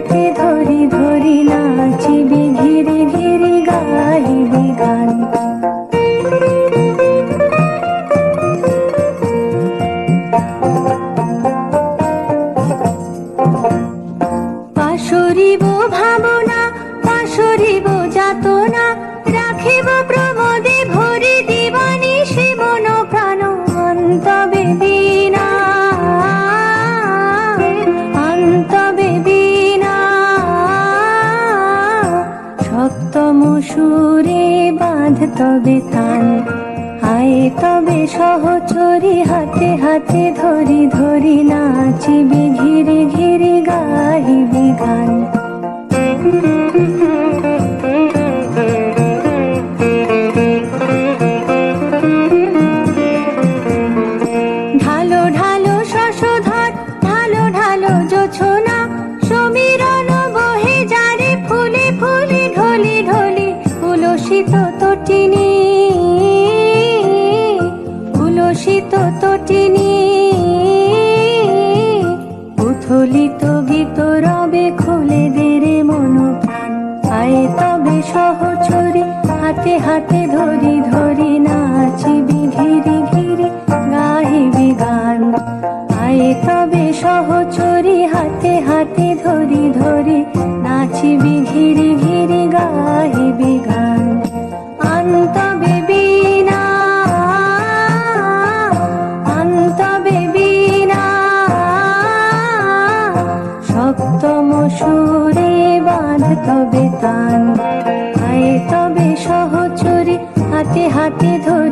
হাতে ধরি ধরি নাচিবি ঘিরি ঘিরি গাহিবি গান। পাশরিব ভাবনা পাশরিব যাতনা রাখিব সপ্তম সুরে বাঁধ তবে তান আয় তবে সহচরি হাতে হাতে ধরি ধরি নাচিবি ঘিরে ঘিরে গাহিবি গান। ঢালো ঢালো শশধর, ঢালো ঢালো জোছনা তটিনী উলসিত তটিনী উথলিত গীত রবে খুলে দেরে মন প্রাণ আয় তবে সহচরি, হাতে হাতে ধরি ধরি নাচিবি ঘিরি ঘিরি গাহিবি গান। আয় তবে সহচরি, হাতে হাতে ধরি ধরি নাচিবি ঘিরি সপ্তম সুরে বাঁধ তবে তান। আয় তবে সহচুরি হাতে হাতে ধরে।